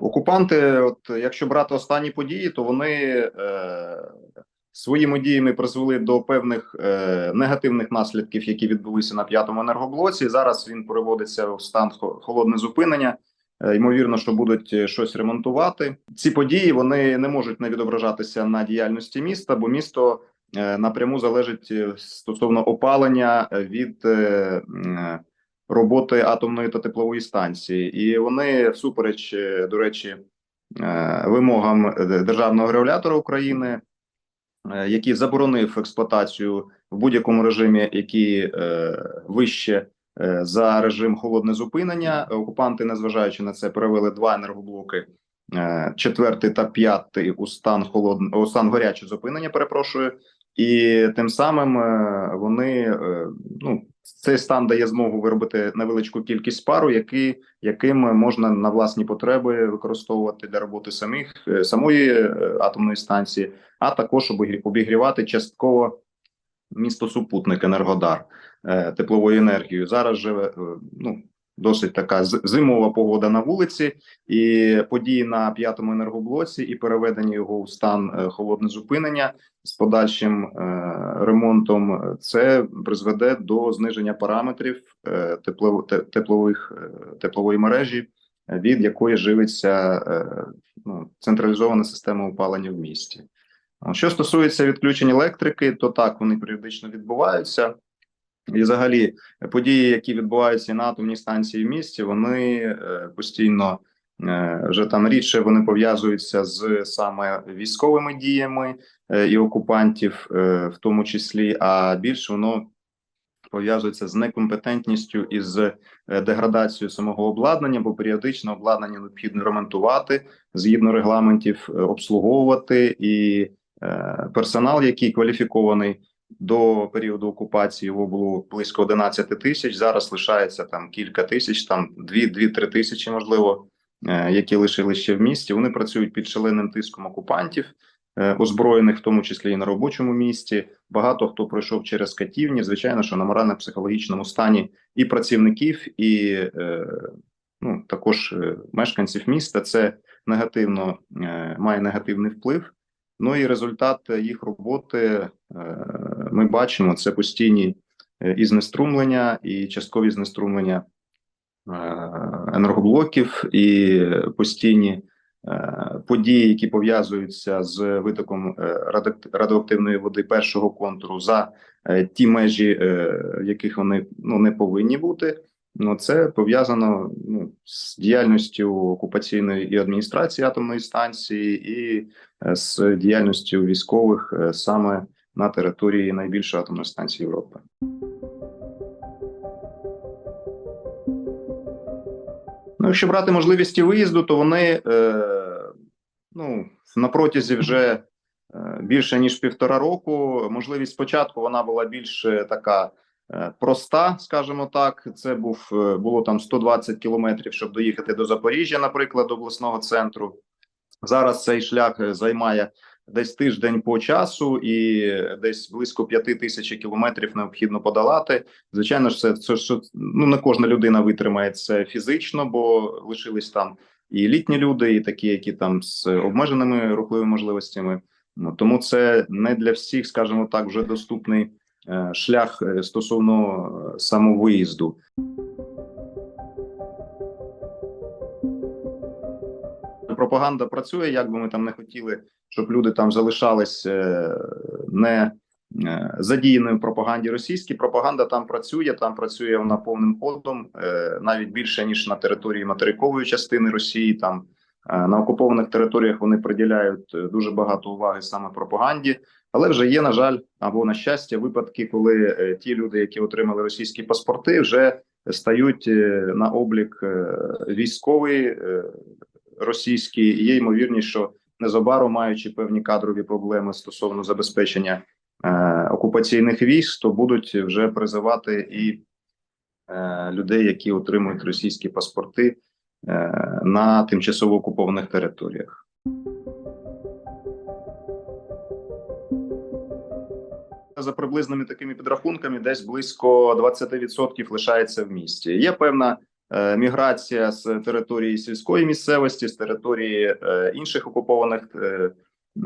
Окупанти, от якщо брати останні події, то вони е, своїми діями призвели до певних е, негативних наслідків, які відбулися на п'ятому енергоблоці. Зараз він переводиться в стан холодне зупинення. Е, Ймовірно, що будуть е, щось ремонтувати. Ці події вони не можуть не відображатися на діяльності міста, бо місто е, напряму залежить стосовно опалення від роботи атомної та теплової станції, і вони всупереч, е, до речі, е, вимогам е, державного регулятора України, який заборонив експлуатацію в будь-якому режимі, який вище за режим холодне зупинення. Окупанти, незважаючи на це, перевели два енергоблоки. Четвертий та п'ятий у стан холодне у стан гаряче зупинення. Перепрошую, і тим самим е, вони е, ну цей стан дає змогу виробити невеличку кількість пару, які яким можна на власні потреби використовувати для роботи самих е, самої атомної станції, а також обігрі- обігрівати частково місто супутник Енергодар е, тепловою енергією. Зараз живе е, ну досить така зимова погода на вулиці, і події на п'ятому енергоблоці і переведення його у стан е, холодне зупинення з подальшим е, ремонтом. е, Це призведе до зниження параметрів теплов, те- теплових теплової мережі, від якої живиться ну, централізована система опалення в місті. Що стосується відключень електрики, то так вони періодично відбуваються. І, взагалі, події, які відбуваються на атомній станції в місті, вони е, постійно е, вже там рідше вони пов'язуються з саме військовими діями е, і окупантів, е, в тому числі, а більше воно пов'язується з некомпетентністю і з е, деградацією самого обладнання, бо періодично обладнання необхідно ремонтувати згідно регламентів, е, обслуговувати. І е, персонал, який кваліфікований до періоду окупації його було близько 11 тисяч. Зараз лишається там кілька тисяч, там 2-3 тисячі, можливо, е, які лишили ще в місті. Вони працюють під шаленим тиском окупантів, е, озброєних, в тому числі і на робочому місці. Багато хто пройшов через катівні. Звичайно, що на морально-психологічному стані і працівників, і е, ну також мешканців міста. Це негативно має негативний вплив. Ну і результат їх роботи ми бачимо це постійні е, і знеструмлення, і часткові знеструмлення е, енергоблоків, і постійні е, події, які пов'язуються з витоком радіоактивної води першого контуру за ті межі, в яких вони ну не повинні бути. Ну, це пов'язано ну, з діяльністю окупаційної і адміністрації атомної станції, і з діяльністю військових саме на території найбільшої атомної станції Європи. Ну, якщо брати можливості виїзду, то вони е, ну, на протязі вже е, більше ніж півтора року. Можливість спочатку вона була більш е, така е, проста, скажімо так. Це був було там 120 кілометрів, щоб доїхати до Запоріжжя, наприклад, до обласного центру. Зараз цей шлях займає десь тиждень по часу, і десь близько п'яти тисяч кілометрів необхідно подолати. Звичайно ж, це, це, це ну не кожна людина витримає це фізично, бо лишились там і літні люди, і такі, які там з обмеженими рухливими можливостями. Ну тому це не для всіх, скажімо так, вже доступний е, шлях е, стосовно е, самовиїзду. Пропаганда працює, як би ми там не хотіли, щоб люди там залишались е, не е, задіяною пропаганді російській. Пропаганда там працює, там працює вона повним ходом, е, навіть більше ніж на території материкової частини Росії. Там на окупованих територіях вони приділяють дуже багато уваги саме пропаганді. Але вже є, на жаль, або на щастя, випадки, коли ті люди, які отримали російські паспорти, вже стають на облік військовий російський. І є ймовірність, що незабаром маючи певні кадрові проблеми стосовно забезпечення е, окупаційних військ, то будуть вже призивати і е, людей, які отримують російські паспорти е, на тимчасово окупованих територіях. За приблизними такими підрахунками, десь близько 20% лишається в місті. Є певна міграція з території сільської місцевості, з території е, інших окупованих е,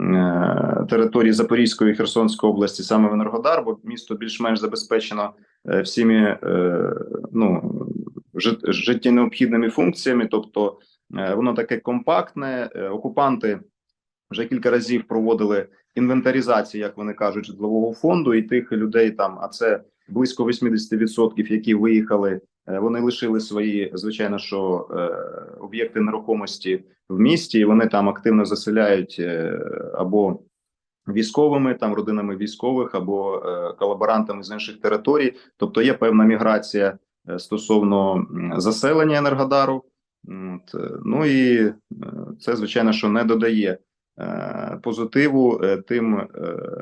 е, територій Запорізької і Херсонської області, саме в Енергодар, бо місто більш-менш забезпечено е, всіми е, ну, життєнеобхідними функціями, тобто е, воно таке компактне. Е, Окупанти вже кілька разів проводили інвентаризацію, як вони кажуть, житлового фонду і тих людей там, а це близько 80%, які виїхали. е, Вони лишили свої, звичайно, що е, об'єкти нерухомості в місті, і вони там активно заселяють е, або військовими, там родинами військових, або е, колаборантами з інших територій. Тобто є певна міграція стосовно заселення Енергодару. От, ну і це звичайно, що не додає позитиву е, тим е,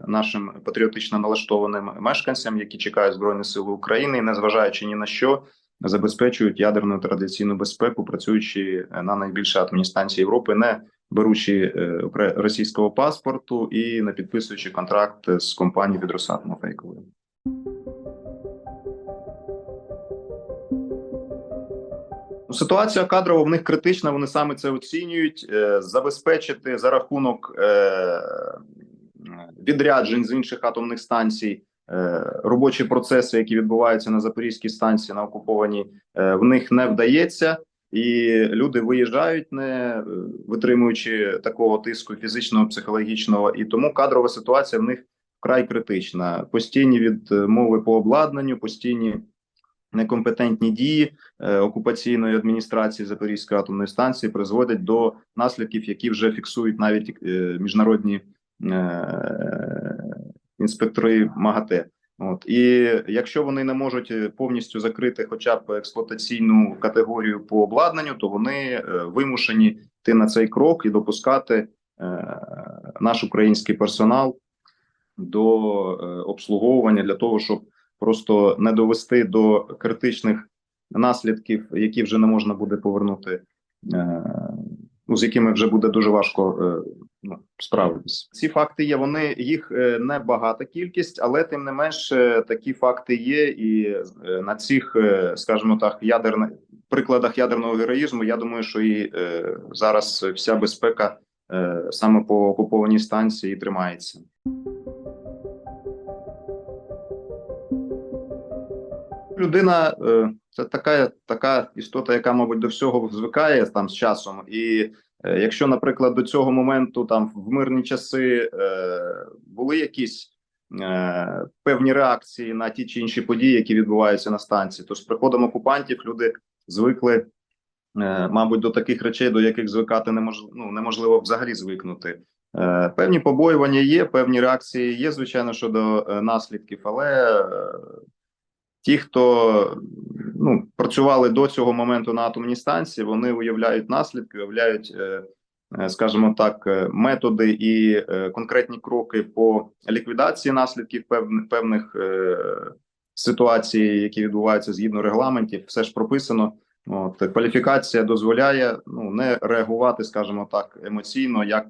нашим патріотично налаштованим мешканцям, які чекають збройні сили України, і незважаючи ні на що, забезпечують ядерну традиційну безпеку, працюючи е, на найбільшій атомній станції Європи, не беручи е, російського паспорту і не підписуючи контракт з компанією від Росатому фейковою. Ситуація кадрова в них критична. Вони саме це оцінюють. Е, забезпечити за рахунок е, відряджень з інших атомних станцій е, робочі процеси, які відбуваються на Запорізькій станції на окупованій, в них не вдається, і люди виїжджають, не витримуючи такого тиску фізичного, психологічного, і тому кадрова ситуація в них вкрай критична. Постійні відмови по обладнанню, постійні некомпетентні дії е, окупаційної адміністрації Запорізької атомної станції призводять до наслідків, які вже фіксують навіть е, міжнародні е, інспектори МАГАТЕ. От і якщо вони не можуть повністю закрити, хоча б експлуатаційну категорію по обладнанню, то вони вимушені йти на цей крок і допускати наш український персонал до обслуговування для того, щоб просто не довести до критичних наслідків, які вже не можна буде повернути, е, ну, з якими вже буде дуже важко е, ну, справитись. Ці факти є. Вони їх е, не багата кількість, але тим не менш такі факти є. І на цих, скажімо так, ядерних прикладах ядерного героїзму, я думаю, що і зараз вся безпека саме по окупованій станції тримається. Людина е, це така, така істота, яка, мабуть, до всього звикає там з часом. І е, якщо, наприклад, до цього моменту там в мирні часи е, були якісь певні реакції на ті чи інші події, які відбуваються на станції, то з приходом окупантів люди звикли, мабуть, до таких речей, до яких звикати неможливо, ну, неможливо взагалі звикнути. Певні побоювання є, певні реакції є, звичайно, щодо наслідків, але ті, хто ну, працювали до цього моменту на атомній станції, вони уявляють наслідки, уявляють, е, е, скажімо так, е, методи і конкретні кроки по ліквідації наслідків певних певних ситуацій, які відбуваються згідно регламентів. Все ж прописано. От кваліфікація дозволяє ну не реагувати, скажімо так, емоційно, як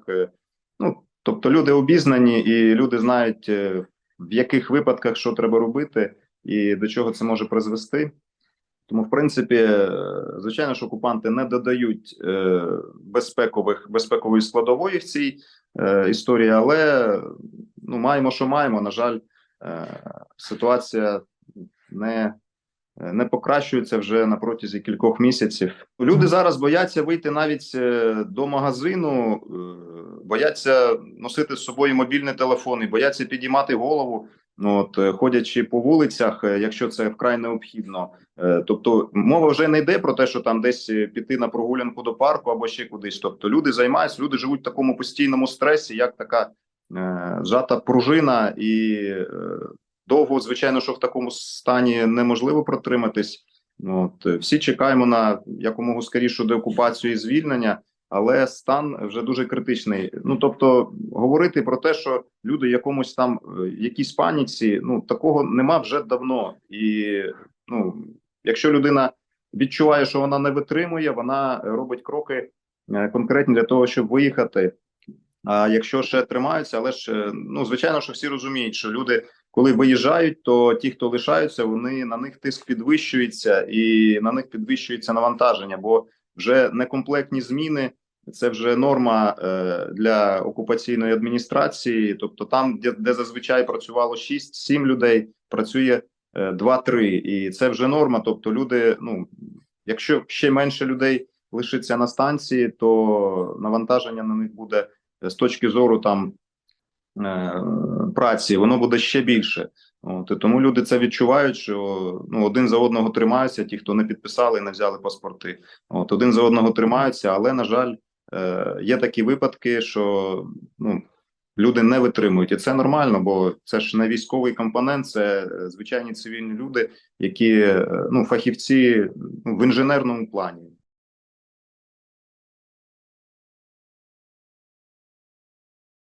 ну тобто люди обізнані і люди знають в яких випадках що треба робити і до чого це може призвести. Тому, в принципі, е, звичайно ж, окупанти не додають е, безпекових безпекової складової в цій е, історії, але ну маємо, що маємо. На жаль, ситуація не, не покращується вже на протязі кількох місяців. Люди зараз бояться вийти навіть до магазину, бояться носити з собою мобільні телефони, бояться підіймати голову. Ну, от, е, ходячи по вулицях, е, якщо це вкрай необхідно, Е, тобто мова вже не йде про те, що там десь піти на прогулянку до парку або ще кудись. Тобто люди займаються, люди живуть в такому постійному стресі, як така е, зжата пружина, і е, довго, звичайно, що в такому стані неможливо протриматись. Ну, От всі чекаємо на якомога скорішу деокупацію і звільнення. Але стан вже дуже критичний. Ну тобто, говорити про те, що люди якомусь там е, якійсь паніці, ну такого нема вже давно. І ну, якщо людина відчуває, що вона не витримує, вона робить кроки е, конкретні для того, щоб виїхати. А якщо ще тримаються, але ж е, ну звичайно, що всі розуміють, що люди коли виїжджають, то ті, хто лишаються, вони на них тиск підвищується і на них підвищується навантаження, бо вже некомплектні зміни. Це вже норма е, для окупаційної адміністрації. Тобто, там, де, де зазвичай працювало 6-7 людей, працює е, 2-3. І це вже норма. Тобто, люди, ну якщо ще менше людей лишиться на станції, то навантаження на них буде е, з точки зору там е, праці, воно буде ще більше. От, і тому люди це відчувають, що ну один за одного тримаються. Ті, хто не підписали, і не взяли паспорти. От один за одного тримаються, але на жаль, е, є такі випадки, що ну люди не витримують, і це нормально, бо це ж не військовий компонент, це е, звичайні цивільні люди, які е, ну фахівці ну, в інженерному плані.